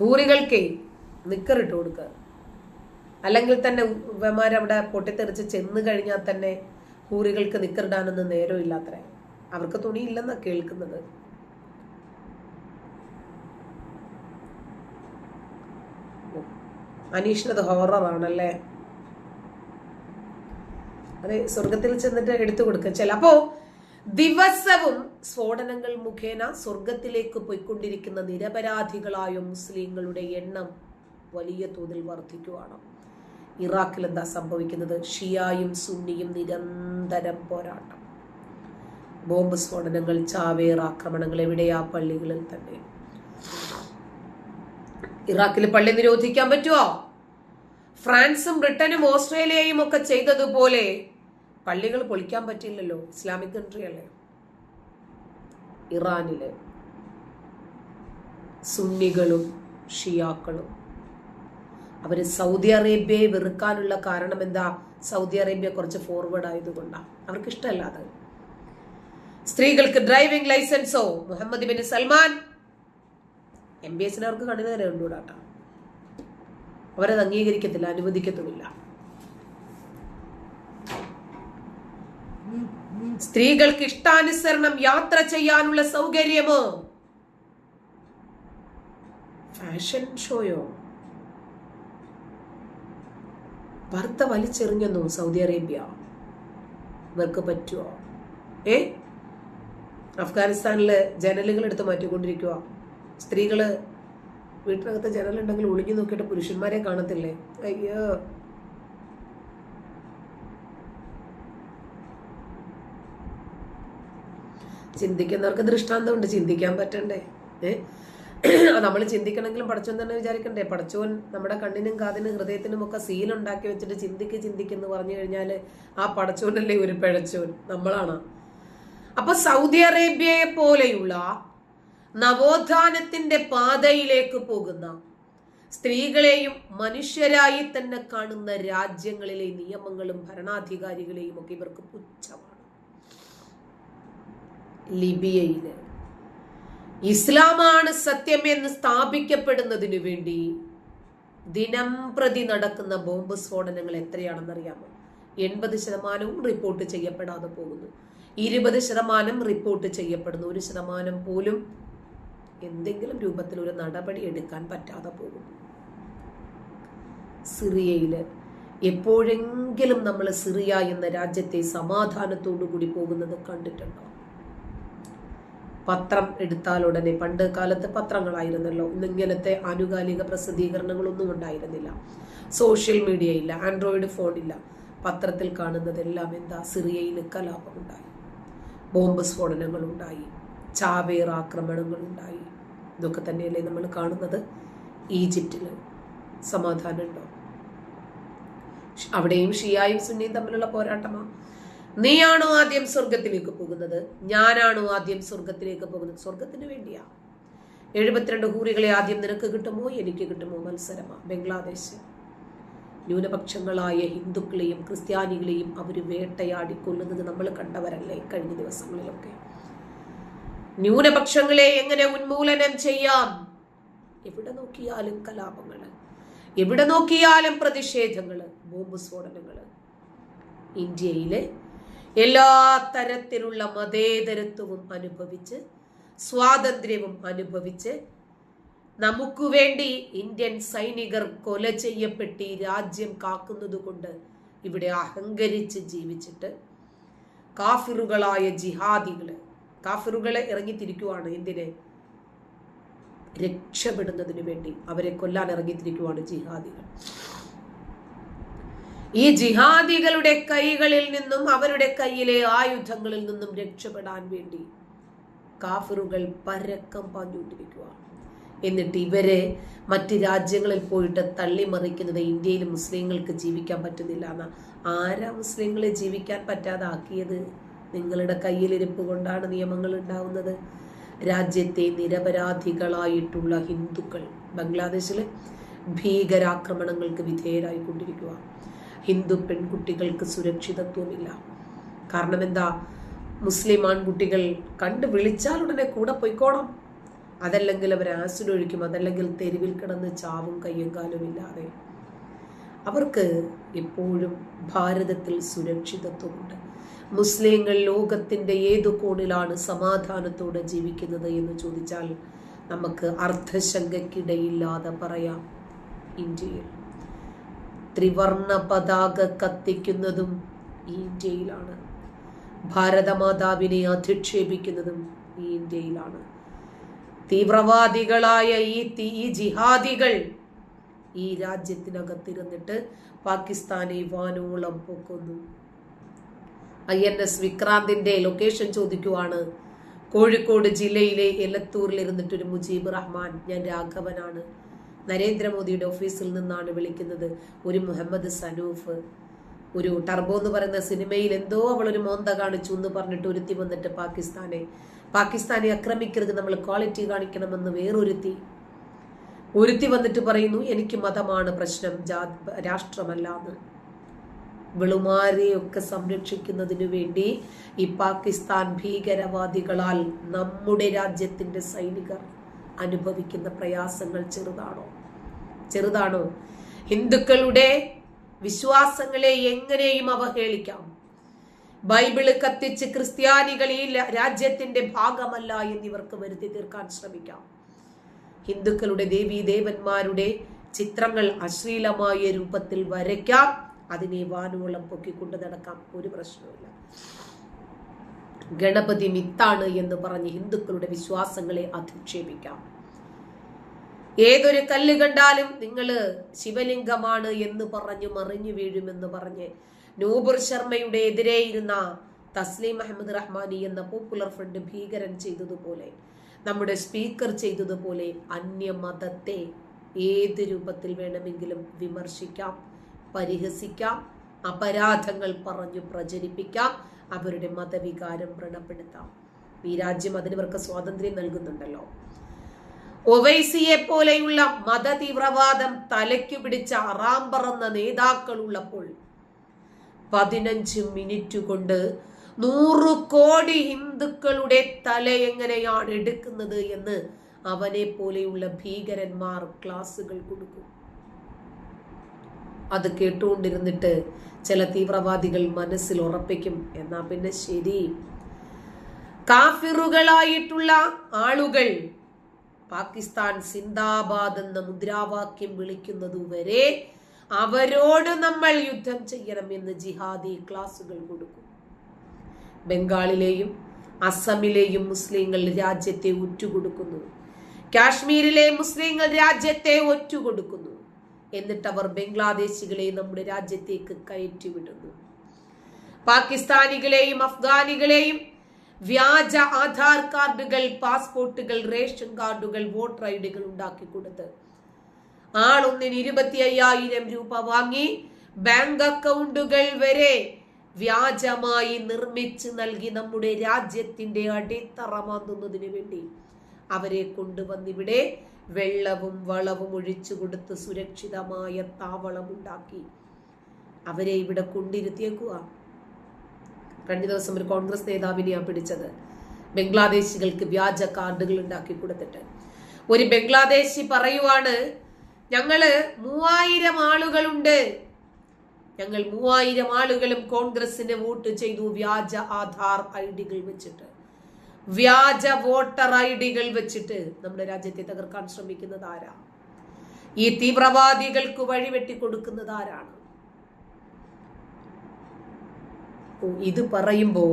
ഹൂറികൾക്കേ നിക്കറിട്ട് കൊടുക്കുക. അല്ലെങ്കിൽ തന്നെ ഇവന്മാരവിടെ പൊട്ടിത്തെറിച്ച് ചെന്ന് കഴിഞ്ഞാൽ തന്നെ ഹൂറികൾക്ക് നിക്കറിടാനൊന്നും നേരമില്ലാത്രേ. അവർക്ക് തുണിയില്ലെന്നാ കേൾക്കുന്നത്. അനീഷിനത് ഹോററാണല്ലേ? അതെ സ്വർഗത്തിൽ ചെന്നിട്ട് എടുത്തു കൊടുക്കുക ചില അപ്പോ ദിവസവും സ്ഫോടനങ്ങൾ മുഖേന സ്വർഗത്തിലേക്ക് പോയിക്കൊണ്ടിരിക്കുന്ന നിരപരാധികളായ മുസ്ലിങ്ങളുടെ എണ്ണം വലിയ തോതിൽ വർദ്ധിക്കുകയാണ്. ഇറാഖിൽ എന്താ സംഭവിക്കുന്നത്? ഷിയായും സുന്നിയും നിരന്തരം പോരാട്ടം. ബോംബ് സ്ഫോടനങ്ങൾ ചാവേർ ആക്രമണങ്ങൾ എവിടെയാ? പള്ളികളിൽ തന്നെ. ഇറാഖിൽ പള്ളി നിരോധിക്കാൻ പറ്റുമോ ഫ്രാൻസും ബ്രിട്ടനും ഓസ്ട്രേലിയയും ഒക്കെ ചെയ്തതുപോലെ പള്ളികൾ പൊളിക്കാൻ പറ്റില്ലല്ലോ ഇസ്ലാമിക് കൺട്രി അല്ലേ? ഇറാനിൽ സുന്നികളും ഷിയാക്കളും. അവർ സൗദി അറേബ്യയെ വെറുക്കാനുള്ള കാരണം എന്താ? സൗദി അറേബ്യ കുറച്ച് ഫോർവേഡ് ആയതുകൊണ്ടാണ് അവർക്ക് ഇഷ്ടമല്ല അത്. സ്ത്രീകൾക്ക് driving ലൈസൻസോ Muhammad bin Salman? M B എസിനവർക്ക് അവർക്ക് കണ്ണിന് അവരത് അംഗീകരിക്കത്തില്ല അനുവദിക്കത്തുമില്ല. സ്ത്രീകൾക്ക് ഇഷ്ടാനുസരണം യാത്ര ചെയ്യാനുള്ള സൗകര്യമോ? ഫാഷൻ ഷോയോ? ഭർത്ത വലിച്ചെറിഞ്ഞെന്നോ സൗദി അറേബ്യ? ഇവർക്ക് പറ്റുമോ ഏ? അഫ്ഗാനിസ്ഥാനിലെ ജനലുകൾ എടുത്ത് മാറ്റിക്കൊണ്ടിരിക്കുക സ്ത്രീകൾ വീട്ടിനകത്ത് ജനലുണ്ടെങ്കിൽ ഒളിഞ്ഞു നോക്കിയിട്ട് പുരുഷന്മാരെ കാണത്തില്ലേ? അയ്യോ. ചിന്തിക്കുന്നവർക്ക് ദൃഷ്ടാന്തമുണ്ട്. ചിന്തിക്കാൻ പറ്റണ്ടേ? നമ്മൾ ചിന്തിക്കണമെങ്കിലും പഠിച്ചോൻ തന്നെ വിചാരിക്കണ്ടേ? പഠിച്ചോൻ നമ്മുടെ കണ്ണിനും കാതിനും ഹൃദയത്തിനും ഒക്കെ സീൽ ഉണ്ടാക്കി വെച്ചിട്ട് ചിന്തിക്ക് ചിന്തിക്കെന്ന് പറഞ്ഞു കഴിഞ്ഞാൽ ആ പടച്ചോനല്ലേ ഒരു പിഴച്ചോൻ? നമ്മളാണ്. അപ്പൊ സൗദി അറേബ്യയെ പോലെയുള്ള നവോത്ഥാനത്തിന്റെ പാതയിലേക്ക് പോകുന്ന സ്ത്രീകളെയും മനുഷ്യരായി തന്നെ കാണുന്ന രാജ്യങ്ങളിലെ നിയമങ്ങളും ഭരണാധികാരികളെയും ഒക്കെ ഇവർക്ക് പുച്ഛമാണ്. ലിബിയയിൽ. ഇസ്ലാമാണ് സത്യമെന്ന് സ്ഥാപിക്കപ്പെടുന്നതിനു വേണ്ടി ദിനം പ്രതി നടക്കുന്ന ബോംബ് സ്ഫോടനങ്ങൾ എത്രയാണെന്നറിയാമോ? എൺപത് ശതമാനവും റിപ്പോർട്ട് ചെയ്യപ്പെടാതെ പോകുന്നു. ഇരുപത് ശതമാനം റിപ്പോർട്ട് ചെയ്യപ്പെടുന്നു. ഒരു ശതമാനം പോലും എന്തെങ്കിലും രൂപത്തിൽ ഒരു നടപടി എടുക്കാൻ പറ്റാതെ പോകുന്നു. സിറിയയിൽ എപ്പോഴെങ്കിലും നമ്മൾ സിറിയ എന്ന രാജ്യത്തെ സമാധാനത്തോടു കൂടി പോകുന്നത് കണ്ടിട്ടുണ്ടോ? പത്രം എടുത്താൽ ഉടനെ പണ്ട് കാലത്ത് പത്രങ്ങളായിരുന്നല്ലോ. ഇന്ന് ഇങ്ങനത്തെ ആനുകാലിക പ്രസിദ്ധീകരണങ്ങളൊന്നും ഉണ്ടായിരുന്നില്ല. സോഷ്യൽ മീഡിയ ഇല്ല ആൻഡ്രോയിഡ് ഫോൺ ഇല്ല. പത്രത്തിൽ കാണുന്നതെല്ലാം എന്താ? സിറിയയിൽ കലാപമുണ്ടായി ബോംബ് സ്ഫോടനങ്ങൾ ഉണ്ടായി. ചാവേർ ആക്രമണങ്ങൾ ഉണ്ടായി. ഇതൊക്കെ തന്നെയല്ലേ നമ്മൾ കാണുന്നത്? ഈജിപ്തിൽ സമാധാനമുണ്ടോ അവിടെയും ഷിയായും സുന്നിയും തമ്മിലുള്ള പോരാട്ടമാണ് നീയാണോ ആദ്യം സ്വർഗത്തിലേക്ക് പോകുന്നത്? ഞാനാണോ ആദ്യം സ്വർഗത്തിലേക്ക് പോകുന്നത്? സ്വർഗത്തിന് വേണ്ടിയാ. എഴുപത്തിരണ്ട് ഹൂറികളെ ആദ്യം നിനക്ക് കിട്ടുമോ? എനിക്ക് കിട്ടുമോ? മത്സരമാ. ബംഗ്ലാദേശ്. ന്യൂനപക്ഷങ്ങളായ ഹിന്ദുക്കളെയും ക്രിസ്ത്യാനികളെയും അവർ വേട്ടയാടി കൊല്ലുന്നത് നമ്മൾ കണ്ടവരല്ലേ കഴിഞ്ഞ ദിവസങ്ങളിലൊക്കെ? ന്യൂനപക്ഷങ്ങളെ എങ്ങനെ ഉന്മൂലനം ചെയ്യാം? എവിടെ നോക്കിയാലും കലാപങ്ങൾ എവിടെ നോക്കിയാലും പ്രതിഷേധങ്ങൾ. ബോംബ് സ്ഫോടനങ്ങൾ ഇന്ത്യയിലെ എല്ലാ തരത്തിലുള്ള മതേതരത്വവും അനുഭവിച്ച് സ്വാതന്ത്ര്യവും അനുഭവിച്ച് നമുക്ക് വേണ്ടി ഇന്ത്യൻ സൈനികർ കൊല ചെയ്യപ്പെട്ട് ഈ രാജ്യം കാക്കുന്നത് കൊണ്ട് ഇവിടെ അഹങ്കരിച്ച് ജീവിച്ചിട്ട് കാഫിറുകളായ ജിഹാദികൾ കാഫിറുകളെ ഇറങ്ങിത്തിരിക്കുവാണ് എന്തിനെ? രക്ഷപ്പെടുന്നതിന് വേണ്ടി അവരെ കൊല്ലാൻ ഇറങ്ങിത്തിരിക്കുവാണ് ജിഹാദികൾ. ഈ ജിഹാദികളുടെ കൈകളിൽ നിന്നും അവരുടെ കയ്യിലെ ആയുധങ്ങളിൽ നിന്നും രക്ഷപ്പെടാൻ വേണ്ടി കാഫിറുകൾ പരക്കം പാഞ്ഞുകൊണ്ടിരിക്കുക എന്നിട്ട് ഇവരെ മറ്റ് രാജ്യങ്ങളിൽ പോയിട്ട് തള്ളിമറിക്കുന്നത് ഇന്ത്യയിൽ മുസ്ലിങ്ങൾക്ക് ജീവിക്കാൻ പറ്റുന്നില്ല എന്ന. ആരാ മുസ്ലിങ്ങളെ ജീവിക്കാൻ പറ്റാതാക്കിയത്? നിങ്ങളുടെ കയ്യിലിരിപ്പ് കൊണ്ടാണ് നിയമങ്ങൾ ഉണ്ടാവുന്നത്. രാജ്യത്തെ നിരപരാധികളായിട്ടുള്ള ഹിന്ദുക്കൾ ബംഗ്ലാദേശിൽ ഭീകരാക്രമണങ്ങൾക്ക് വിധേയരായിക്കൊണ്ടിരിക്കുക ഹിന്ദു പെൺകുട്ടികൾക്ക് സുരക്ഷിതത്വമില്ല. കാരണം എന്താ? മുസ്ലിം ആൺകുട്ടികൾ കണ്ട് വിളിച്ചാൽ ഉടനെ കൂടെ പോയിക്കോണം. അതല്ലെങ്കിൽ അവർ ആസിഡ് ഒഴിക്കും. അതല്ലെങ്കിൽ തെരുവിൽ കിടന്ന് ചാവും കയ്യും കാലും ഇല്ലാതെ. അവർക്ക് എപ്പോഴും ഭാരതത്തിൽ സുരക്ഷിതത്വമുണ്ട്. മുസ്ലിങ്ങൾ ലോകത്തിന്റെ ഏതു കോണിലാണ് സമാധാനത്തോടെ ജീവിക്കുന്നത് എന്ന് ചോദിച്ചാൽ നമുക്ക് അർത്ഥശങ്കയ്ക്കിടയില്ലാതെ പറയാം. ഇന്ത്യയിൽ. ത്രിവർണ പതാക കത്തിക്കുന്നതും ഈ ഇന്ത്യയിലാണ്. ഭാരതമാതാവിനെ അധിക്ഷേപിക്കുന്നതും ഈ ഇന്ത്യയിലാണ്. തീവ്രവാദികളായ ഈ തീ- ജിഹാദികൾ ഈ രാജ്യത്തിനകത്തിരുന്നിട്ട് പാകിസ്ഥാനെ വാനോളം പൊക്കുന്നു. ഐ എൻ എസ് വിക്രാന്തിന്റെ ലൊക്കേഷൻ ചോദിക്കുവാണ് കോഴിക്കോട് ജില്ലയിലെ എലത്തൂരിൽ ഇരുന്നിട്ടൊരു മുജീബ് റഹ്മാൻ ഞാൻ രാഘവനാണ്. നരേന്ദ്രമോദിയുടെ ഓഫീസിൽ നിന്നാണ് വിളിക്കുന്നത് ഒരു മുഹമ്മദ് സനൂഫ്. ഒരു ടർബോ എന്ന് പറയുന്ന സിനിമയിൽ എന്തോ അവൾ ഒരു മോന്ത കാണിച്ചു എന്ന് പറഞ്ഞിട്ട് ഒരുത്തി വന്നിട്ട് പാകിസ്ഥാനെ. പാകിസ്ഥാനെ ആക്രമിക്കരുത് നമ്മൾ ക്വാളിറ്റി കാണിക്കണമെന്ന് വേറൊരുത്തി. ഒരുത്തി വന്നിട്ട് പറയുന്നു എനിക്ക് മതമാണ് പ്രശ്നം ജാ രാഷ്ട്രമല്ല എന്ന്. വെളുമാരെയൊക്കെ സംരക്ഷിക്കുന്നതിനു വേണ്ടി ഈ പാകിസ്ഥാൻ ഭീകരവാദികളാൽ നമ്മുടെ രാജ്യത്തിന്റെ സൈനികർ അനുഭവിക്കുന്ന പ്രയാസങ്ങൾ ചെറുതാണോ? ചെറുതാണോ? ഹിന്ദുക്കളുടെ വിശ്വാസങ്ങളെ എങ്ങനെയും അവഹേളിക്കാം. ബൈബിൾ കത്തിച്ച് ക്രിസ്ത്യാനികൾ ഈ രാജ്യത്തിന്റെ ഭാഗമല്ല എന്നിവർക്ക് വരുത്തി തീർക്കാൻ ശ്രമിക്കാം. ഹിന്ദുക്കളുടെ ദേവീ ദേവന്മാരുടെ ചിത്രങ്ങൾ അശ്ലീലമായ രൂപത്തിൽ വരയ്ക്കാം. അതിനെ വാനോളം പൊക്കിക്കൊണ്ട് നടക്കാം. ഒരു പ്രശ്നവുമില്ല. ഗണപതി മിത്താണ് എന്ന് പറഞ്ഞ് ഹിന്ദുക്കളുടെ വിശ്വാസങ്ങളെ അധിക്ഷേപിക്കാം. ഏതൊരു കല്ല് കണ്ടാലും നിങ്ങൾ ശിവലിംഗമാണ് എന്ന് പറഞ്ഞു മറിഞ്ഞു വീഴുമെന്ന് പറഞ്ഞ് നൂപുർ ശർമ്മയുടെ എതിരെ ഇരുന്ന തസ്ലീം അഹമ്മദ് റഹ്മാനി എന്ന പോപ്പുലർ ഫ്രണ്ട് ഭീകരൻ ചെയ്തതുപോലെ നമ്മുടെ സ്പീക്കർ ചെയ്തതുപോലെ അന്യമതത്തെ ഏത് രൂപത്തിൽ വേണമെങ്കിലും വിമർശിക്കാം പരിഹസിക്കാം അപരാധങ്ങൾ പറഞ്ഞു പ്രചരിപ്പിക്കാം അവരുടെ മതവികാരം വ്രണപ്പെടുത്താം. ഈ രാജ്യം അതിനവർക്ക് സ്വാതന്ത്ര്യം നൽകുന്നുണ്ടല്ലോ. ഒവൈസിയെ പോലെയുള്ള മത തീവ്രവാദം തലയ്ക്കു പിടിച്ച അറാം പറന്ന നേതാക്കൾ ഉള്ളപ്പോൾ പതിനഞ്ച് മിനിറ്റ് കൊണ്ട് നൂറ് കോടി ഹിന്ദുക്കളുടെ തല എങ്ങനെയാണ് എടുക്കുന്നത് എന്ന് അവനെ പോലെയുള്ള ഭീകരന്മാർ ക്ലാസുകൾ കൊടുക്കും. അത് കേട്ടുകൊണ്ടിരുന്നിട്ട് ചില തീവ്രവാദികൾ മനസ്സിൽ ഉറപ്പിക്കും. എന്നാ പിന്നെ ശരി. കാഫിറുകളായിട്ടുള്ള ആളുകൾ പാകിസ്ഥാൻ സിന്ദാബാദ് എന്ന മുദ്രാവാക്യം വിളിക്കുന്നതുവരെ അവരോട് നമ്മൾ യുദ്ധം ചെയ്യണം എന്ന് ജിഹാദി ക്ലാസുകൾ കൊടുക്കും. ബംഗാളിലെയും അസമിലെയും മുസ്ലിങ്ങൾ രാജ്യത്തെ ഒറ്റുകൊടുക്കുന്നു. കാശ്മീരിലെ മുസ്ലിങ്ങൾ രാജ്യത്തെ ഒറ്റുകൊടുക്കുന്നു. എന്നിട്ട് അവർ ബംഗ്ലാദേശികളെ നമ്മുടെ രാജ്യത്തേക്ക് കയറ്റിവിടുന്നു. പാകിസ്ഥാനികളെയും അഫ്ഗാനികളെയും വ്യാജ ആധാർ കാർഡുകൾ പാസ്പോർട്ടുകൾ റേഷൻ കാർഡുകൾ വോട്ടർ ഐ ഡികൾ ഉണ്ടാക്കി കൊടുത്ത് ആളൊന്നിന് ഇരുപത്തി അയ്യായിരം രൂപ വാങ്ങി ബാങ്ക് അക്കൗണ്ടുകൾ വരെ വ്യാജമായി നിർമ്മിച്ച് നൽകി നമ്മുടെ രാജ്യത്തിന്റെ അടിത്തറ മാന്തുന്നതിന് വേണ്ടി അവരെ കൊണ്ടുവന്നിവിടെ വെള്ളവും വളവും ഒഴിച്ചു കൊടുത്ത് സുരക്ഷിതമായ താവളമുണ്ടാക്കി. അവരെ ഇവിടെ കൊണ്ടിരുത്തിയേക്കുക കഴിഞ്ഞ ദിവസം ഒരു കോൺഗ്രസ് നേതാവിനെയാണ് പിടിച്ചത്. ബംഗ്ലാദേശികൾക്ക് വ്യാജ കാർഡുകൾ ഉണ്ടാക്കി കൊടുത്തിട്ട്. ഒരു ബംഗ്ലാദേശി പറയുവാണ് ഞങ്ങൾ മൂവായിരം ആളുകളുണ്ട്. ഞങ്ങൾ മൂവായിരം ആളുകളും കോൺഗ്രസിന് വോട്ട് ചെയ്തു വ്യാജ ആധാർ ഐ ഡികൾ വെച്ചിട്ട്. വ്യാജ വോട്ടർ ഐ ഡികൾ വെച്ചിട്ട് നമ്മുടെ രാജ്യത്തെ തകർക്കാൻ ശ്രമിക്കുന്നത് ആരാ? ഈ തീവ്രവാദികൾക്ക് വഴിവെട്ടി കൊടുക്കുന്നത് ആരാണ്? ഇത് പറയുമ്പോ